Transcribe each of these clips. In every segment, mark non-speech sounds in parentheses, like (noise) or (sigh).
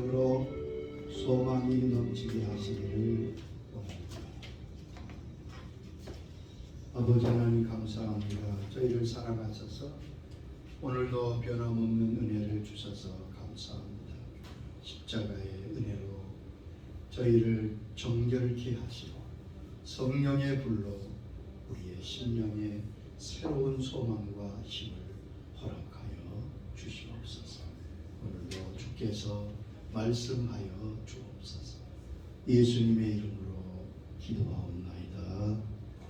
으로 소망이 넘치게 하시기를 원합니다. 아버지 하나님 감사합니다. 저희를 사랑하셔서 오늘도 변함없는 은혜를 주셔서 감사합니다. 십자가의 은혜로 저희를 정결케 하시고 성령의 불로 우리의 심령에 새로운 소망과 힘을 허락하여 주시옵소서. 오늘도 주께서 말씀하여 주옵소서. 예수님의 이름으로 기도하옵나이다.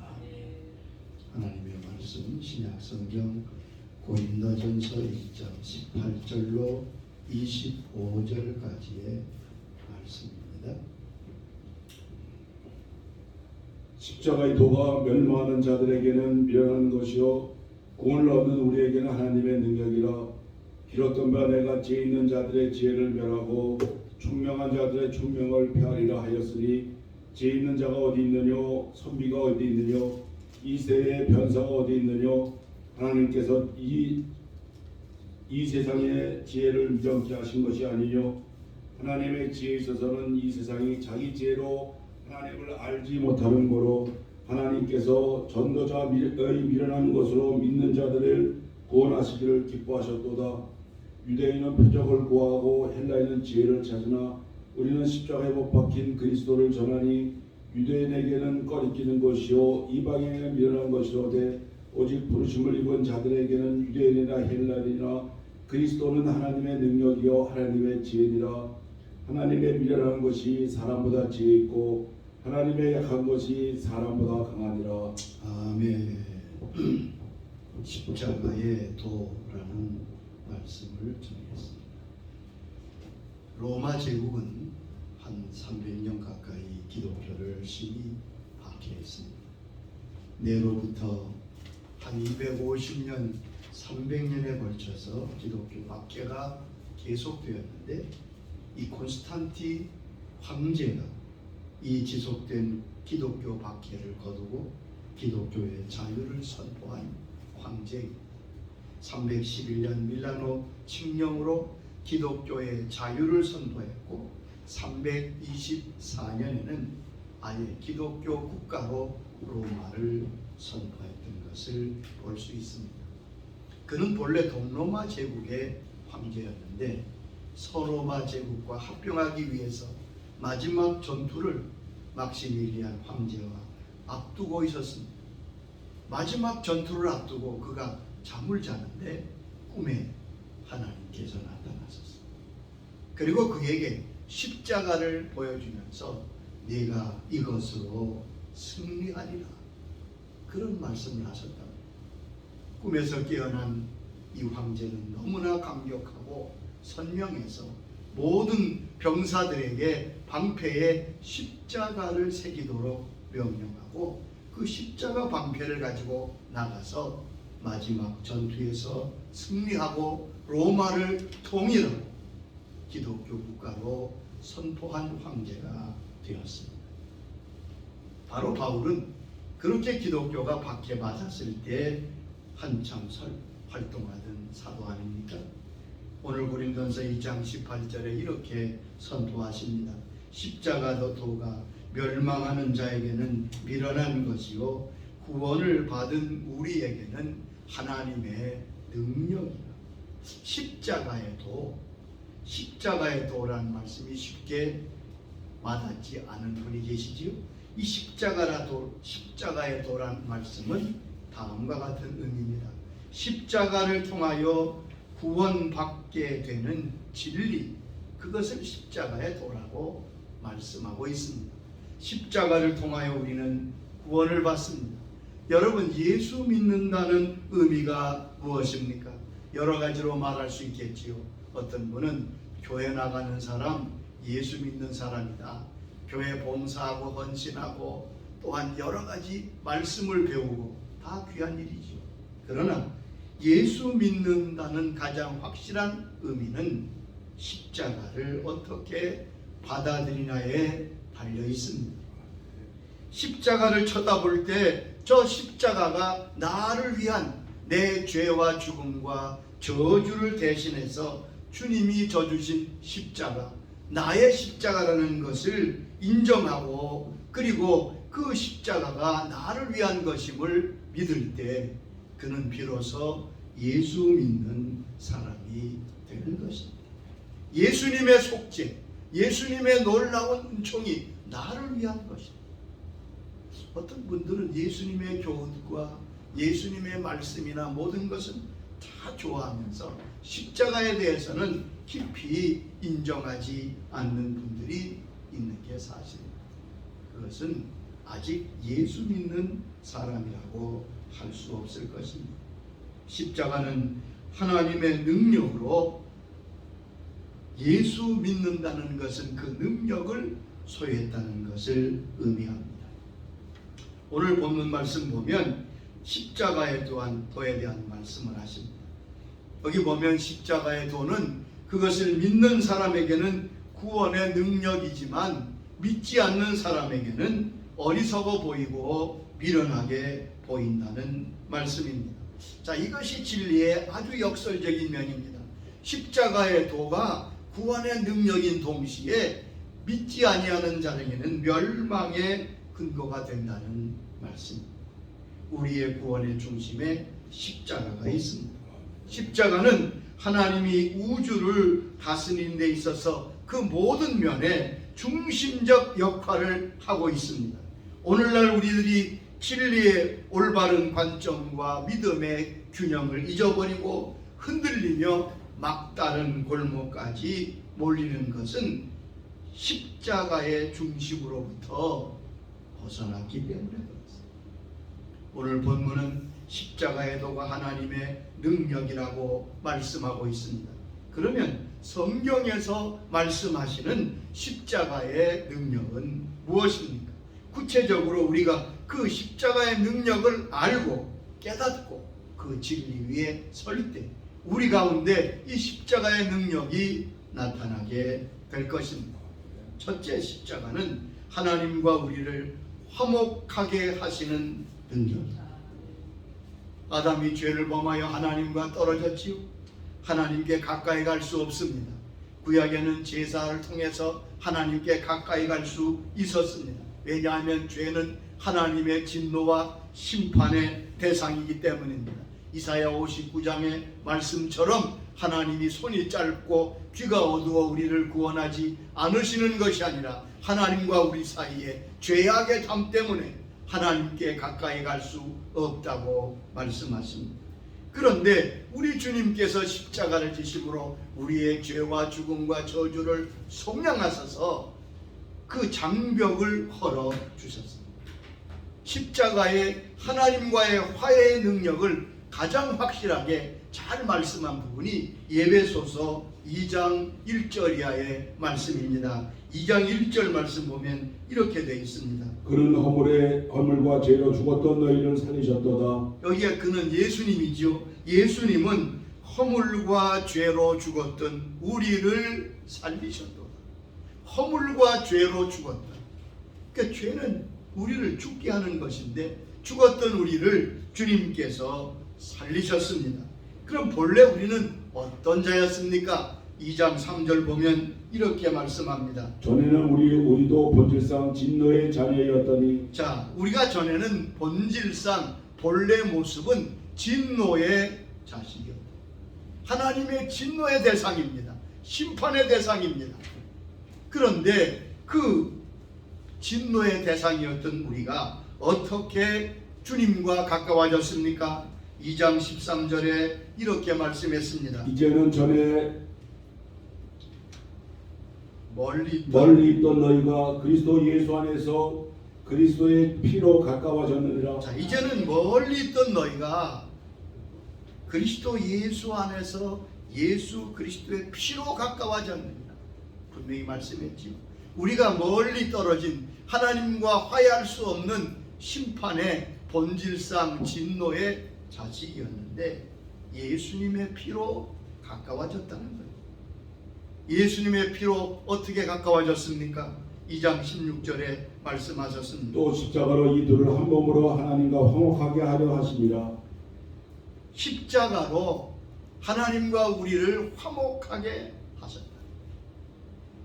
아멘. 하나님의 말씀 신약 성경 고린도전서 1장 18절로 25절까지의 말씀입니다. 십자가의 도가 멸망하는 자들에게는 미련한 것이요 구원을 얻는 우리에게는 하나님의 능력이라 비롯된 바 내가 지혜 있는 자들의 지혜를 멸하고 총명한 자들의 총명을 폐하리라 하였으니 지혜 있는 자가 어디 있느뇨? 선비가 어디 있느뇨? 이 세대의 변사가 어디 있느뇨? 하나님께서 이, 이 세상의 지혜를 미정케 하신 것이 아니뇨? 하나님의 지혜에 있어서는 이 세상이 자기 지혜로 하나님을 알지 못하는 거로 하나님께서 전도자의 미련한 것으로 믿는 자들을 구원하시기를 기뻐하셨도다. 유대인은 표적을 구하고 헬라인은 지혜를 찾으나 우리는 십자가에 못 박힌 그리스도를 전하니 유대인에게는 꺼리끼는 것이요 이방인에게는 미련한 것이로되 오직 부르심을 입은 자들에게는 유대인이나 헬라인이나 그리스도는 하나님의 능력이요 하나님의 지혜니라 하나님의 미련한 것이 사람보다 지혜 있고 하나님의 약한 것이 사람보다 강하니라. 아멘. (clears throat) 십자가의 도라는 말씀을 전했습니다. 로마 제국은 한 300년 가까이 기독교를 심히 박해했습니다. 네로부터 한 250년, 300년에 걸쳐서 기독교 박해가 계속되었는데 이 콘스탄티 황제가 이 지속된 기독교 박해를 거두고 기독교의 자유를 선포한 황제 311년 밀라노 칙령으로 기독교의 자유를 선포했고 324년에는 아예 기독교 국가로 로마를 선포했던 것을 볼 수 있습니다. 그는 본래 동로마 제국의 황제였는데 서로마 제국과 합병하기 위해서 마지막 전투를 막시밀리안 황제와 앞두고 있었습니다. 마지막 전투를 앞두고 그가 잠을 자는데 꿈에 하나님께서 나타나셨습니다. 그리고 그에게 십자가를 보여주면서 네가 이것으로 승리하리라 그런 말씀을 하셨다. 꿈에서 깨어난 이 황제는 너무나 감격하고 선명해서 모든 병사들에게 방패에 십자가를 새기도록 명령하고 그 십자가 방패를 가지고 나가서 마지막 전투에서 승리하고 로마를 통일하고 기독교 국가로 선포한 황제가 되었습니다. 바로 바울은 그렇게 기독교가 박해받았을 때 한참 설 활동하던 사도 아닙니까? 오늘 고린도서 2장 18절에 이렇게 선포하십니다. 십자가도 도가 멸망하는 자에게는 미련한 것이요 구원을 받은 우리에게는 하나님의 능력이라. 십자가의 도, 십자가의 도라는 말씀이 쉽게 와닿지 않은 분이 계시지요. 이 십자가라 도, 십자가의 도라는 말씀은 다음과 같은 의미입니다. 십자가를 통하여 구원받게 되는 진리, 그것을 십자가의 도라고 말씀하고 있습니다. 십자가를 통하여 우리는 구원을 받습니다. 여러분, 예수 믿는다는 의미가 무엇입니까? 여러 가지로 말할 수 있겠지요. 어떤 분은 교회 나가는 사람, 예수 믿는 사람이다. 교회 봉사하고 헌신하고 또한 여러 가지 말씀을 배우고 다 귀한 일이죠. 그러나 예수 믿는다는 가장 확실한 의미는 십자가를 어떻게 받아들이나에 달려 있습니다. 십자가를 쳐다볼 때 저 십자가가 나를 위한 내 죄와 죽음과 저주를 대신해서 주님이 져주신 십자가 나의 십자가라는 것을 인정하고 그리고 그 십자가가 나를 위한 것임을 믿을 때 그는 비로소 예수 믿는 사람이 되는 것입니다. 예수님의 속죄, 예수님의 놀라운 은총이 나를 위한 것입니다. 어떤 분들은 예수님의 교훈과 예수님의 말씀이나 모든 것은 다 좋아하면서 십자가에 대해서는 깊이 인정하지 않는 분들이 있는 게 사실입니다. 그것은 아직 예수 믿는 사람이라고 할 수 없을 것입니다. 십자가는 하나님의 능력으로 예수 믿는다는 것은 그 능력을 소유했다는 것을 의미합니다. 오늘 본문 말씀 보면 십자가의 또한 도에 대한 말씀을 하십니다. 여기 보면 십자가의 도는 그것을 믿는 사람에게는 구원의 능력이지만 믿지 않는 사람에게는 어리석어 보이고 미련하게 보인다는 말씀입니다. 자, 이것이 진리의 아주 역설적인 면입니다. 십자가의 도가 구원의 능력인 동시에 믿지 아니하는 자에게는 멸망의 근거가 된다는 말씀입니다. 우리의 구원의 중심에 십자가가 있습니다. 십자가는 하나님이 우주를 다스리는 데 있어서 그 모든 면에 중심적 역할을 하고 있습니다. 오늘날 우리들이 진리의 올바른 관점과 믿음의 균형을 잊어버리고 흔들리며 막다른 골목까지 몰리는 것은 십자가의 중심으로부터 벗어났기 때문에. 오늘 본문은 십자가의 도가 하나님의 능력이라고 말씀하고 있습니다. 그러면 성경에서 말씀하시는 십자가의 능력은 무엇입니까? 구체적으로 우리가 그 십자가의 능력을 알고 깨닫고 그 진리 위에 설 때 우리 가운데 이 십자가의 능력이 나타나게 될 것입니다. 첫째 십자가는 하나님과 우리를 화목하게 하시는 능력이다. 아담이 죄를 범하여 하나님과 떨어졌지요. 하나님께 가까이 갈 수 없습니다. 구약에는 제사를 통해서 하나님께 가까이 갈 수 있었습니다. 왜냐하면 죄는 하나님의 진노와 심판의 대상이기 때문입니다. 이사야 59장의 말씀처럼 하나님이 손이 짧고 귀가 어두워 우리를 구원하지 않으시는 것이 아니라 하나님과 우리 사이에 죄악의 담 때문에 하나님께 가까이 갈 수 없다고 말씀하십니다. 그런데 우리 주님께서 십자가를 지심으로 우리의 죄와 죽음과 저주를 속량하셔서 그 장벽을 헐어 주셨습니다. 십자가의 하나님과의 화해의 능력을 가장 확실하게 잘 말씀한 부분이 예배소서 2장 1절 이하의 말씀입니다. 2장 1절 말씀 보면 이렇게 되어 있습니다. 그는 허물에 허물과 죄로 죽었던 너희를 살리셨도다. 여기에 그는 예수님이지요. 예수님은 허물과 죄로 죽었던 우리를 살리셨도다. 허물과 죄로 죽었다. 그러니까 죄는 우리를 죽게 하는 것인데 죽었던 우리를 주님께서 살리셨습니다. 그럼 본래 우리는 어떤 자였습니까? 2장 3절 보면 이렇게 말씀합니다. 전에는 우리 우리도 본질상 진노의 자녀였더니 자, 우리가 전에는 본질상 본래 모습은 진노의 자식이었다. 하나님의 진노의 대상입니다. 심판의 대상입니다. 그런데 그 진노의 대상이었던 우리가 어떻게 주님과 가까워졌습니까? 2장 13절에 이렇게 말씀했습니다. 이제는 전에 멀리 있던 멀리 있던 너희가 그리스도 예수 안에서 그리스도의 피로 가까워졌느니라. 자, 이제는 멀리 있던 너희가 그리스도 예수 안에서 예수 그리스도의 피로 가까워졌느니라. 분명히 말씀했지요. 우리가 멀리 떨어진 하나님과 화해할 수 없는 심판의 본질상 진노의 자식이었는데 예수님의 피로 가까워졌다는 거예요. 예수님의 피로 어떻게 가까워졌습니까? 2장 16절에 말씀하셨습니다. 또 십자가로 이들을 한 몸으로 하나님과 화목하게 하려 하심이라. 십자가로 하나님과 우리를 화목하게 하셨다.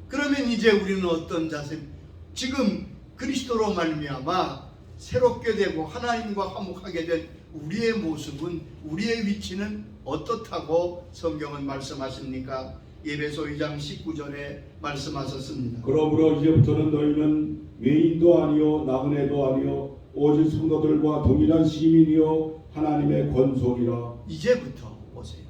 그러면 이제 우리는 어떤 자세? 지금 그리스도로 말미암아 새롭게 되고 하나님과 화목하게 된 우리의 모습은 우리의 위치는 어떻다고 성경은 말씀하십니까? 예배소 2장 19절에 말씀하셨습니다. 그러므로 이제부터는 너희는 외인도 아니요 나그네도 아니요 오직 성도들과 동일한 시민이요 하나님의 권속이라 이제부터 보세요.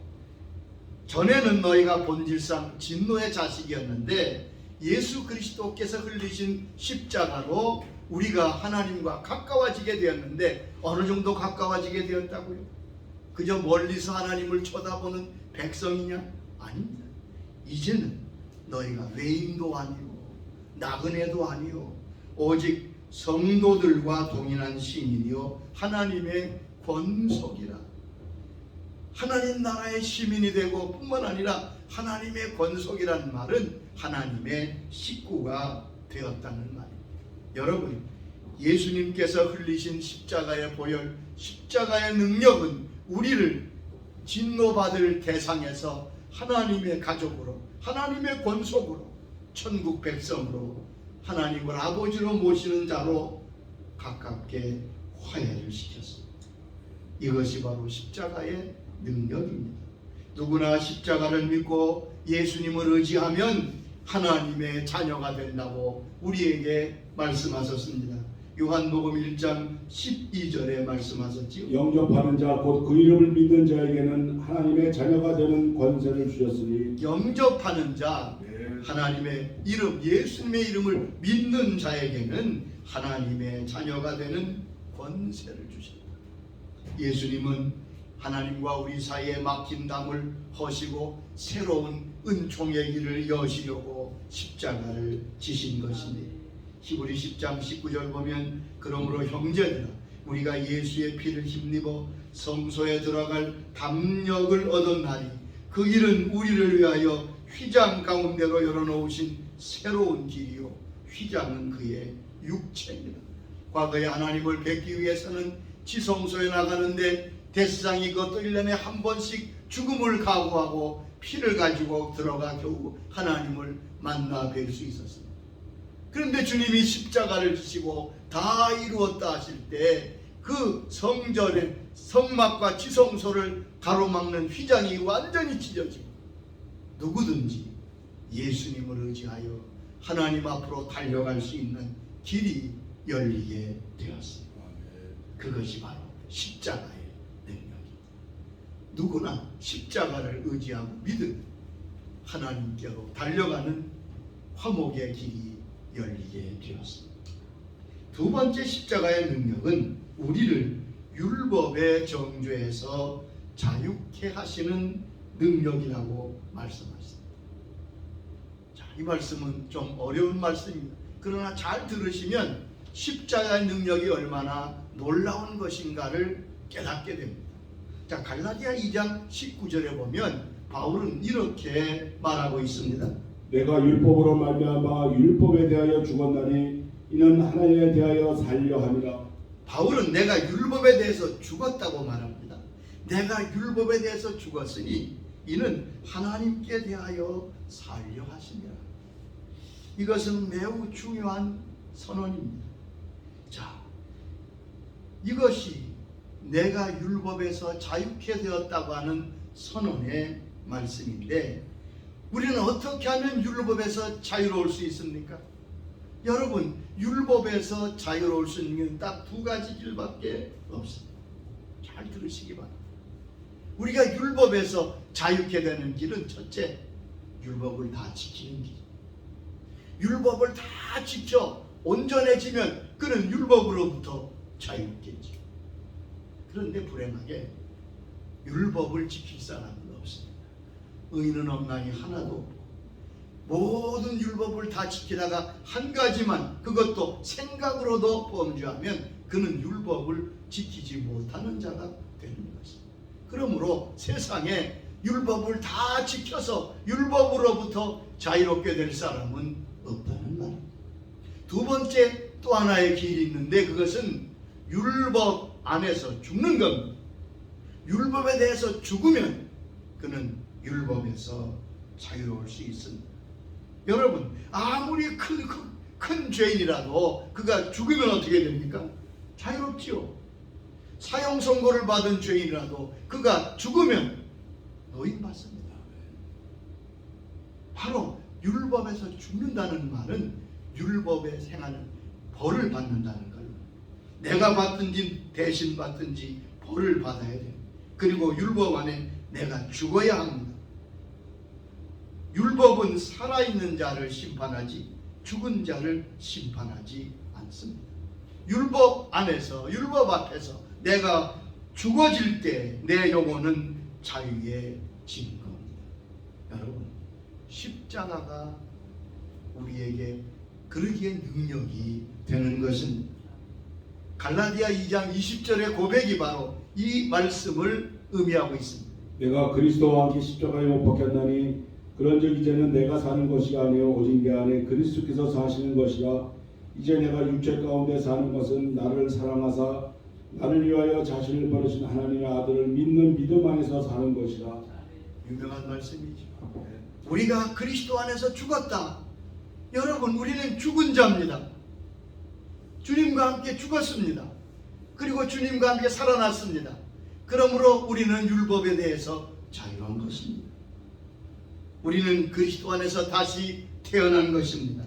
전에는 너희가 본질상 진노의 자식이었는데 예수 그리스도께서 흘리신 십자가로 우리가 하나님과 가까워지게 되었는데 어느 정도 가까워지게 되었다고요? 그저 멀리서 하나님을 쳐다보는 백성이냐? 아닙니다. 이제는 너희가 외인도 아니고 나그네도 아니요 오직 성도들과 동일한 시민이요 하나님의 권속이라 하나님 나라의 시민이 되고 뿐만 아니라 하나님의 권속이라는 말은 하나님의 식구가 되었다는 말입니다. 여러분, 예수님께서 흘리신 십자가의 보혈, 십자가의 능력은 우리를 진노받을 대상에서 하나님의 가족으로, 하나님의 권속으로, 천국 백성으로, 하나님을 아버지로 모시는 자로 가깝게 화해를 시켰습니다. 이것이 바로 십자가의 능력입니다. 누구나 십자가를 믿고 예수님을 의지하면 하나님의 자녀가 된다고 우리에게 말씀하셨습니다. 요한복음 1장 12절에 말씀하셨지요. 영접하는 자 곧 그 이름을 믿는 자에게는 하나님의 자녀가 되는 권세를 주셨으니 영접하는 자 네. 하나님의 이름 예수님의 이름을 믿는 자에게는 하나님의 자녀가 되는 권세를 주신다. 예수님은 하나님과 우리 사이에 막힌 담을 허시고 새로운 은총의 길을 여시려고 십자가를 지신 것입니다. 히브리 10장 19절 보면 그러므로 형제들아 우리가 예수의 피를 힘입어 성소에 들어갈 담력을 얻었나니 그 길은 우리를 위하여 휘장 가운데로 열어놓으신 새로운 길이요 휘장은 그의 육체입니다. 과거에 하나님을 뵙기 위해서는 지성소에 나가는데 대세상이 그것도 1년에 한 번씩 죽음을 각오하고 피를 가지고 들어가 겨우 하나님을 만나 뵐 수 있었습니다. 그런데 주님이 십자가를 지시고 다 이루었다 하실 때 그 성전의 성막과 지성소를 가로막는 휘장이 완전히 찢어지고 누구든지 예수님을 의지하여 하나님 앞으로 달려갈 수 있는 길이 열리게 되었습니다. 그것이 바로 십자가의 능력입니다. 누구나 십자가를 의지하고 믿으면 하나님께로 달려가는 화목의 길이 열리게 되었습니다. 두 번째 십자가의 능력은 우리를 율법의 정죄에서 자유케 하시는 능력이라고 말씀하셨습니다. 자, 이 말씀은 좀 어려운 말씀입니다. 그러나 잘 들으시면 십자가의 능력이 얼마나 놀라운 것인가를 깨닫게 됩니다. 자, 갈라디아 2장 19절에 보면 바울은 이렇게 말하고 있습니다. 내가 율법으로 말미암아 율법에 대하여 죽었나니 이는 하나님에 대하여 살려 함이라 바울은 내가 율법에 대해서 죽었다고 말합니다. 내가 율법에 대해서 죽었으니 이는 하나님께 대하여 살려 하심이라. 이것은 매우 중요한 선언입니다. 자, 이것이 내가 율법에서 자유케 되었다고 하는 선언의 말씀인데 우리는 어떻게 하면 율법에서 자유로울 수 있습니까? 여러분 율법에서 자유로울 수 있는 딱 두 가지 길밖에 없습니다. 잘 들으시기 바랍니다. 우리가 율법에서 자유케 되는 길은 첫째 율법을 다 지키는 길. 율법을 다 지켜 온전해지면 그는 율법으로부터 자유롭겠지. 그런데 불행하게 율법을 지킬 사람은. 의인은 없나니 하나도 없고 모든 율법을 다 지키다가 한 가지만 그것도 생각으로도 범죄하면 그는 율법을 지키지 못하는 자가 되는 것입니다. 그러므로 세상에 율법을 다 지켜서 율법으로부터 자유롭게 될 사람은 없다는 말입니다. 두 번째 또 하나의 길이 있는데 그것은 율법 안에서 죽는 겁니다. 율법에 대해서 죽으면 그는 율법에서 자유로울 수 있습니다. 여러분 아무리 큰, 큰, 큰 죄인이라도 그가 죽으면 어떻게 됩니까? 자유롭지요. 사형 선고를 받은 죄인이라도 그가 죽으면 노인 받습니다. 바로 율법에서 죽는다는 말은 율법에 행하는 벌을 받는다는 거예요. 내가 받든지 대신 받든지 벌을 받아야 돼요. 그리고 율법 안에 내가 죽어야 합니다. 율법은 살아있는 자를 심판하지 죽은 자를 심판하지 않습니다. 율법 안에서 율법 앞에서 내가 죽어질 때 내 영혼은 자유에 진 겁니다. 여러분 십자가가 우리에게 그러기에 능력이 되는 것은 갈라디아 2장 20절의 고백이 바로 이 말씀을 의미하고 있습니다. 내가 그리스도와 함께 십자가에 못 박혔나니 그런즉 이제는 내가 사는 것이 아니요 오직 내 안에 그리스도께서 사시는 것이라 이제 내가 육체 가운데 사는 것은 나를 사랑하사 나를 위하여 자신을 버리신 하나님의 아들을 믿는 믿음 안에서 사는 것이라 유명한 말씀이죠. 우리가 그리스도 안에서 죽었다. 여러분, 우리는 죽은 자입니다. 주님과 함께 죽었습니다. 그리고 주님과 함께 살아났습니다. 그러므로 우리는 율법에 대해서 자유한 것입니다. 우리는 그리스도 안에서 다시 태어난 것입니다.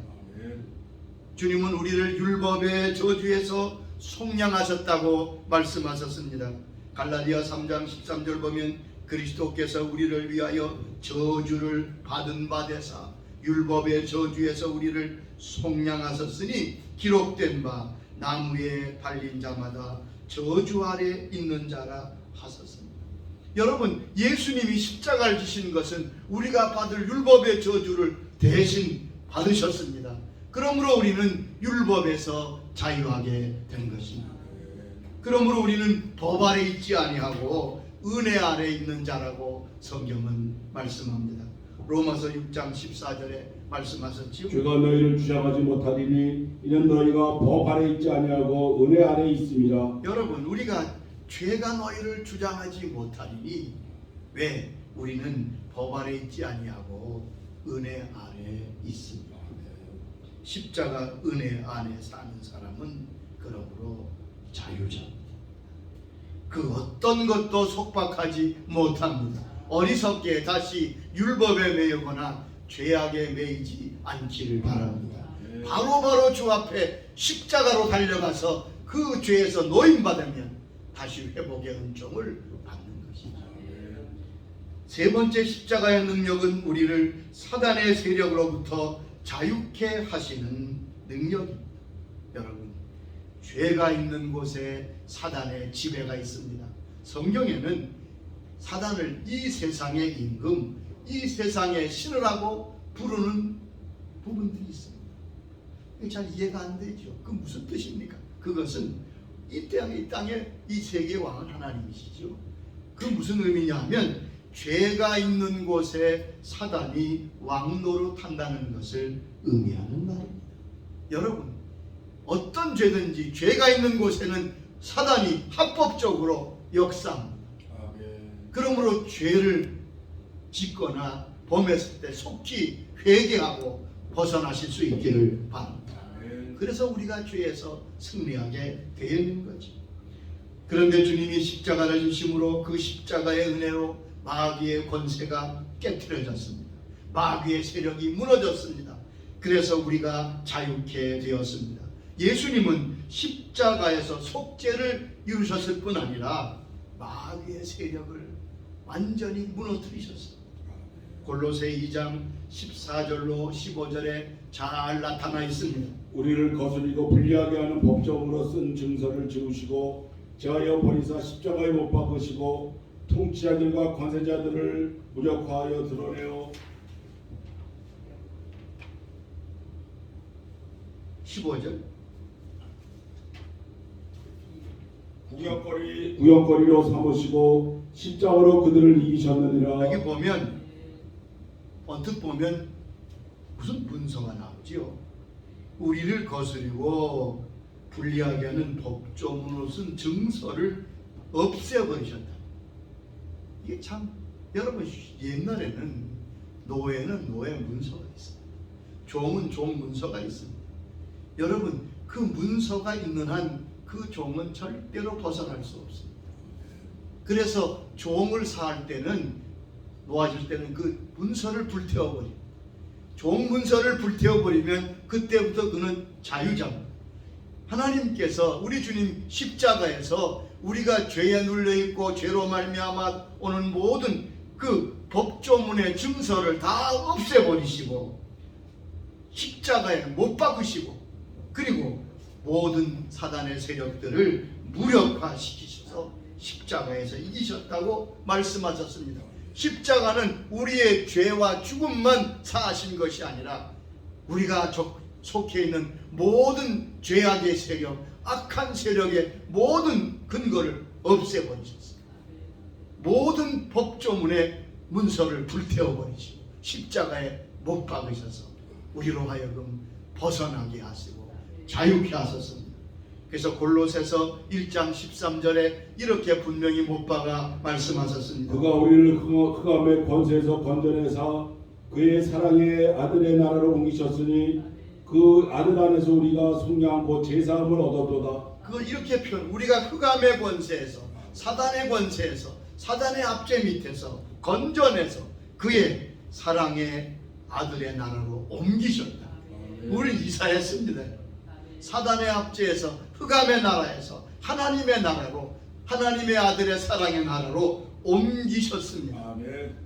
주님은 우리를 율법의 저주에서 속량하셨다고 말씀하셨습니다. 갈라디아 3장 13절 보면 그리스도께서 우리를 위하여 저주를 받은 바 되사 율법의 저주에서 우리를 속량하셨으니 기록된 바 나무에 달린 자마다 저주 아래 있는 자라 하셨습니다. 여러분 예수님이 십자가를 지신 것은 우리가 받을 율법의 저주를 대신 받으셨습니다. 그러므로 우리는 율법에서 자유하게 된 것입니다. 그러므로 우리는 법 아래 있지 아니하고 은혜 아래 있는 자라고 성경은 말씀합니다. 로마서 6장 14절에 말씀하셨지요. 죄가 너희를 주장하지 못하리니 이는 너희가 법 아래 있지 아니하고 은혜 아래 있음이라 여러분 우리가 죄가 너희를 주장하지 못하리니 왜 우리는 법 아래 있지 아니하고 은혜 아래 있습니다. 십자가 은혜 안에 사는 사람은 그러므로 자유자입니다. 그 어떤 것도 속박하지 못합니다. 어리석게 다시 율법에 매이거나 죄악에 매이지 않기를 바랍니다. 바로바로 주 앞에 십자가로 달려가서 그 죄에서 노임받으면 다시 회복의 은총을 받는 것이죠. 세 번째 십자가의 능력은 우리를 사단의 세력으로부터 자유케 하시는 능력입니다. 여러분, 죄가 있는 곳에 사단의 지배가 있습니다. 성경에는 사단을 이 세상의 임금, 이 세상의 신이라고 부르는 부분들이 있습니다. 잘 이해가 안 되죠. 그 무슨 뜻입니까? 그것은 이 땅에 이 땅에 이 세계 왕은 하나님이시죠. 그 무슨 의미냐 하면 죄가 있는 곳에 사단이 왕노릇 한다는 것을 의미하는 말입니다. 여러분, 어떤 죄든지 죄가 있는 곳에는 사단이 합법적으로 역사합니다. 그러므로 죄를 짓거나 범했을 때 속히 회개하고 벗어나실 수 있기를 바랍니다. 그래서 우리가 죄에서 승리하게 되어 있는 거지. 그런데 주님이 십자가를 주심으로 그 십자가의 은혜로 마귀의 권세가 깨뜨려졌습니다. 마귀의 세력이 무너졌습니다. 그래서 우리가 자유케 되었습니다. 예수님은 십자가에서 속죄를 이루셨을 뿐 아니라 마귀의 세력을 완전히 무너뜨리셨습니다. 골로새 2장 14절로 15절에 잘 나타나 있습니다. 우리를 거스리고 불리하게 하는 법정으로 쓴 증서를 지우시고 제하여 버리사 십자가에 못 박으시고 통치자들과 관세자들을 무력화하여 드러내어 15절 구역거리 구역거리로 삼으시고 십자가로 그들을 이기셨느니라 여기 보면 언뜻 보면 무슨 문서가 나오지요? 우리를 거스리고 불리하게 하는 법조문으로 쓴 증서를 없애버리셨다. 이게 참 여러분 옛날에는 노예는 노예 문서가 있어요. 종은 종 문서가 있습니다. 여러분 그 문서가 있는 한 그 종은 절대로 벗어날 수 없습니다. 그래서 종을 사할 때는 놓아줄 때는 그 문서를 불태워버립니다. 종 문서를 불태워버리면 그때부터 그는 자유자입니다. 하나님께서 우리 주님 십자가에서 우리가 죄에 눌려 있고 죄로 말미암아 오는 모든 그 법조문의 증서를 다 없애버리시고 십자가에 못 박으시고 그리고 모든 사단의 세력들을 무력화시키셔서 십자가에서 이기셨다고 말씀하셨습니다. 십자가는 우리의 죄와 죽음만 사하신 것이 아니라 우리가 적- 속해 있는 모든 죄악의 세력, 악한 세력의 모든 근거를 없애버리셨어요. 모든 법조문의 문서를 불태워버리시고 십자가에 못 박으셔서 우리로 하여금 벗어나게 하시고 자유케 하셨습니다. 그래서 골로새서 1장 13절에 이렇게 분명히 못 박아 말씀하셨습니다. 그가 우리를 흑- 흑암의 권세에서 건져내사 그의 사랑의 아들의 나라로 옮기셨으니 그 아들 안에서 우리가 속량 곧 제사함을 얻었도다. 그걸 이렇게 표현 우리가 흑암의 권세에서 사단의 권세에서 사단의 압제 밑에서 건져내서 그의 사랑의 아들의 나라로 옮기셨다. 우리 이사했습니다. 사단의 압제에서 흑암의 나라에서 하나님의 나라로 하나님의 아들의 사랑의 나라로 옮기셨습니다. 아멘.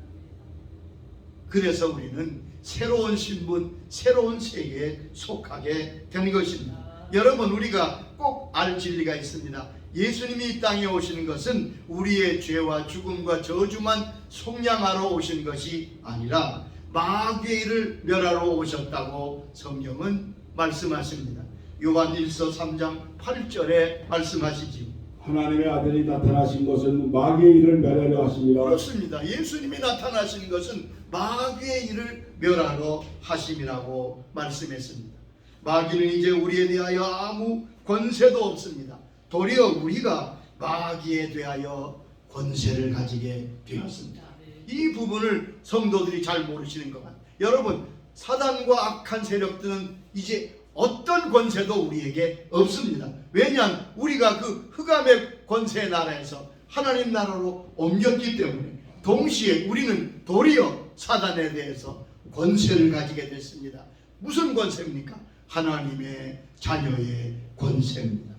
그래서 우리는 새로운 신분, 새로운 세계에 속하게 된 것입니다. 여러분 우리가 꼭 알 진리가 있습니다. 예수님이 이 땅에 오시는 것은 우리의 죄와 죽음과 저주만 속량하러 오신 것이 아니라 마귀를 멸하러 오셨다고 성경은 말씀하십니다. 요한 1서 3장 8절에 말씀하시지. 하나님의 아들이 나타나신 것은 마귀의 일을 멸하려 하심이라. 그렇습니다. 예수님이 나타나신 것은 마귀의 일을 멸하러 하심이라고 말씀했습니다. 마귀는 이제 우리에 대하여 아무 권세도 없습니다. 도리어 우리가 마귀에 대하여 권세를 가지게 되었습니다. 이 부분을 성도들이 잘 모르시는 것 같아요. 여러분, 사단과 악한 세력들은 이제 어떤 권세도 우리에게 없습니다. 왜냐하면 우리가 그 흑암의 권세의 나라에서 하나님 나라로 옮겼기 때문에 동시에 우리는 도리어 사단에 대해서 권세를 가지게 됐습니다. 무슨 권세입니까? 하나님의 자녀의 권세입니다.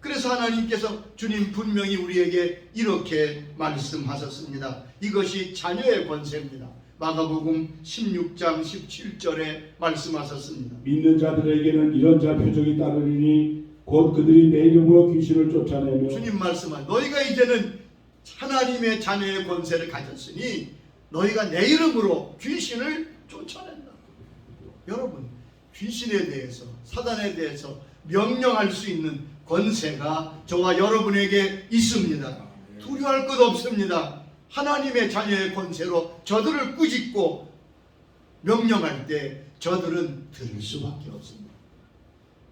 그래서 하나님께서 주님 분명히 우리에게 이렇게 말씀하셨습니다. 이것이 자녀의 권세입니다. 마가복음 16장 17절에 말씀하셨습니다. 믿는 자들에게는 이런 자 표적이 따르리니 곧 그들이 내 이름으로 귀신을 쫓아내며 주님 말씀한 너희가 이제는 하나님의 자녀의 권세를 가졌으니 너희가 내 이름으로 귀신을 쫓아낸다. 여러분 귀신에 대해서 사단에 대해서 명령할 수 있는 권세가 저와 여러분에게 있습니다. 두려워할 것 없습니다. 하나님의 자녀의 권세로 저들을 꾸짖고 명령할 때 저들은 들을 수밖에 없습니다.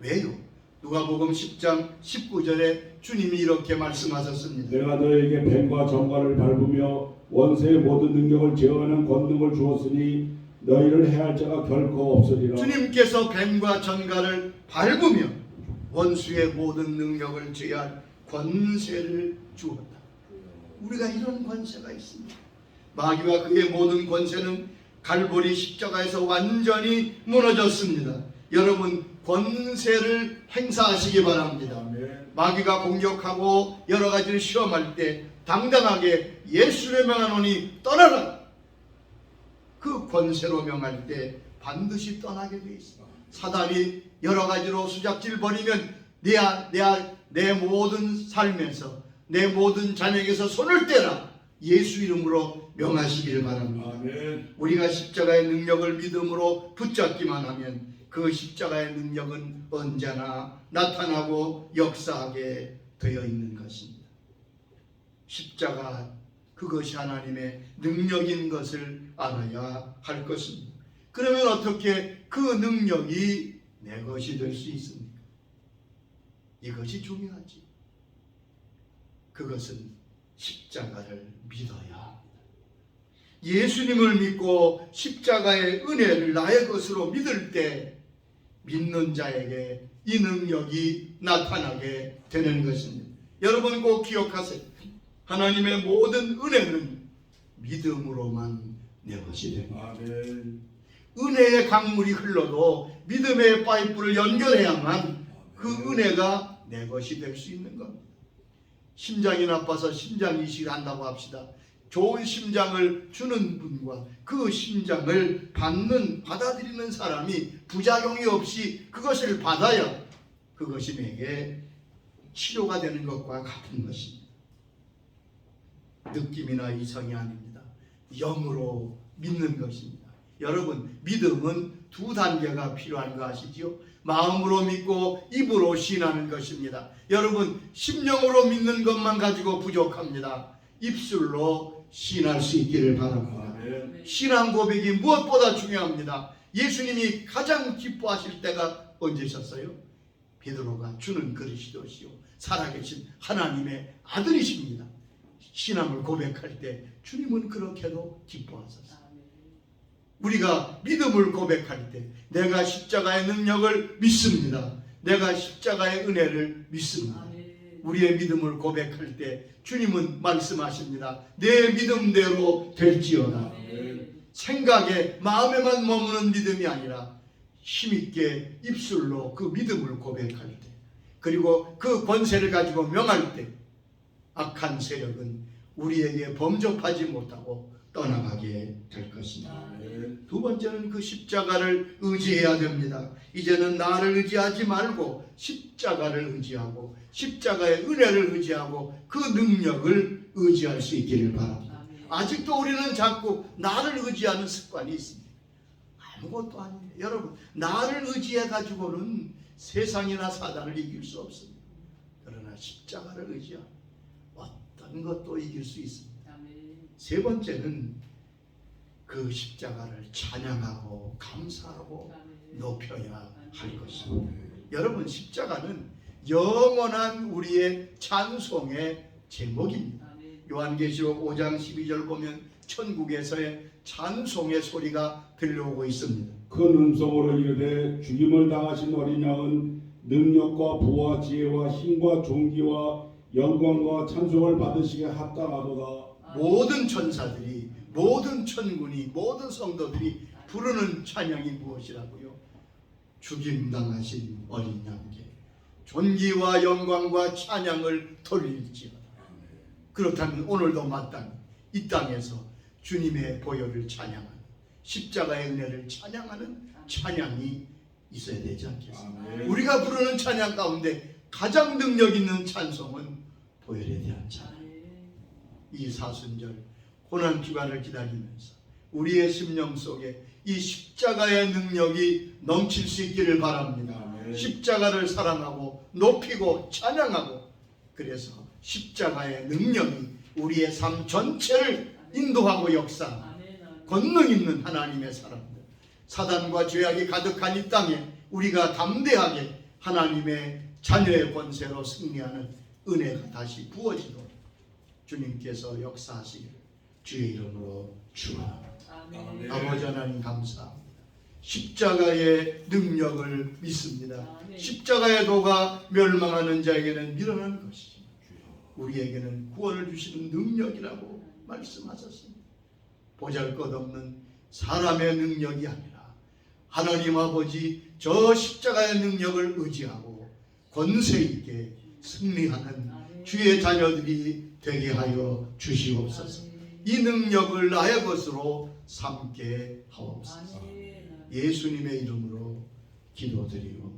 왜요? 누가복음 10장 19절에 주님이 이렇게 말씀하셨습니다. 내가 너에게 뱀과 정갈을 밟으며 원수의 모든 능력을 제어하는 권능을 주었으니 너희를 해할 자가 결코 없으리라. 주님께서 뱀과 전갈을 밟으며 원수의 모든 능력을 제할 권세를 주었다. 우리가 이런 권세가 있습니다. 마귀와 그의 모든 권세는 갈보리 십자가에서 완전히 무너졌습니다. 여러분 권세를 행사하시기 바랍니다. 마귀가 공격하고 여러 가지를 시험할 때 당당하게 예수를 명하노니 떠나라. 그 권세로 명할 때 반드시 떠나게 돼 있어. 사단이 여러 가지로 수작질 벌이면 내, 아- 내, 아- 내 모든 삶에서 내 모든 자녀에게서 손을 떼라. 예수 이름으로 명하시기를 바랍니다. 아멘. 우리가 십자가의 능력을 믿음으로 붙잡기만 하면 그 십자가의 능력은 언제나 나타나고 역사하게 되어 있는 것입니다. 십자가 그것이 하나님의 능력인 것을 알아야 할 것입니다. 그러면 어떻게 그 능력이 내 것이 될 수 있습니까? 이것이 중요하지. 그것은 십자가를 믿어야 합니다. 예수님을 믿고 십자가의 은혜를 나의 것으로 믿을 때 믿는 자에게 이 능력이 나타나게 되는 것입니다. 여러분 꼭 기억하세요. 하나님의 모든 은혜는 믿음으로만 내 것이 됩니다. 아멘. 은혜의 강물이 흘러도 믿음의 파이프를 연결해야만 그 은혜가 내 것이 될 수 있는 겁니다. 심장이 나빠서 심장 이식을 한다고 합시다. 좋은 심장을 주는 분과 그 심장을 받는 받아들이는 사람이 부작용이 없이 그것을 받아야 그것이 내게 치료가 되는 것과 같은 것입니다. 느낌이나 이성이 아닙니다. 영으로 믿는 것입니다. 여러분 믿음은 두 단계가 필요한 거 아시지요? 마음으로 믿고 입으로 신하는 것입니다. 여러분 심령으로 믿는 것만 가지고 부족합니다. 입술로 신할 수 있기를 바랍니다. 신앙 고백이 무엇보다 중요합니다. 예수님이 가장 기뻐하실 때가 언제셨어요? 베드로가 주는 그리스도시요 살아계신 하나님의 아들이십니다. 신앙을 고백할 때 주님은 그렇게도 기뻐하셨어요. 우리가 믿음을 고백할 때 내가 십자가의 능력을 믿습니다. 내가 십자가의 은혜를 믿습니다. 우리의 믿음을 고백할 때 주님은 말씀하십니다. 내 믿음대로 될지어다. 생각에 마음에만 머무는 믿음이 아니라 힘있게 입술로 그 믿음을 고백할 때 그리고 그 권세를 가지고 명할 때 악한 세력은 우리에게 범접하지 못하고 떠나가게 될. 아멘. 두 번째는 그 십자가를 의지해야 됩니다. 이제는 나를 의지하지 말고 십자가를 의지하고 십자가의 은혜를 의지하고 그 능력을 의지할 수 있기를 바랍니다. 아직도 우리는 자꾸 나를 의지하는 습관이 있습니다. 아무것도 아니에요. 여러분, 나를 의지해 가지고는 세상이나 사단을 이길 수 없습니다. 그러나 십자가를 의지하면 어떤 것도 이길 수 있습니다. 세 번째는 그 십자가를 찬양하고 감사하고 높여야 할 것입니다. 여러분 십자가는 영원한 우리의 찬송의 제목입니다. 요한계시록 5장 12절 보면 천국에서의 찬송의 소리가 들려오고 있습니다. 큰 음성으로 이르되 죽임을 당하신 어린 양은 능력과 부와 지혜와 힘과 존귀와 영광과 찬송을 받으시게 합당하도다. 모든 천사들이 모든 천군이 모든 성도들이 부르는 찬양이 무엇이라고요? 죽임 당하신 어린 양께 존귀와 영광과 찬양을 돌릴지어다. 그렇다면 오늘도 마땅히 이 땅에서 주님의 보혈을 찬양하는 십자가의 은혜를 찬양하는 찬양이 있어야 되지 않겠습니까? 우리가 부르는 찬양 가운데 가장 능력 있는 찬송은 보혈에 대한 찬양. 이 사순절 고난 주간을 기다리면서 우리의 심령 속에 이 십자가의 능력이 넘칠 수 있기를 바랍니다. 아멘. 십자가를 사랑하고 높이고 찬양하고 그래서 십자가의 능력이 우리의 삶 전체를 인도하고 역사 권능 있는 하나님의 사람들 사단과 죄악이 가득한 이 땅에 우리가 담대하게 하나님의 자녀의 권세로 승리하는 은혜가 다시 부어지도록 주님께서 역사하시기를 주의 이름으로 축원합니다. 아멘. 아버지 하나님 감사합니다. 십자가의 능력을 믿습니다. 아멘. 십자가의 도가 멸망하는 자에게는 미련한 것이지 우리에게는 구원을 주시는 능력이라고 말씀하셨습니다. 보잘것없는 사람의 능력이 아니라 하나님 아버지 저 십자가의 능력을 의지하고 권세 있게 승리하는 주의 자녀들이 되게 하여 주시옵소서. 이 능력을 나의 것으로 삼게 하옵소서. 예수님의 이름으로 기도드리옵나이다.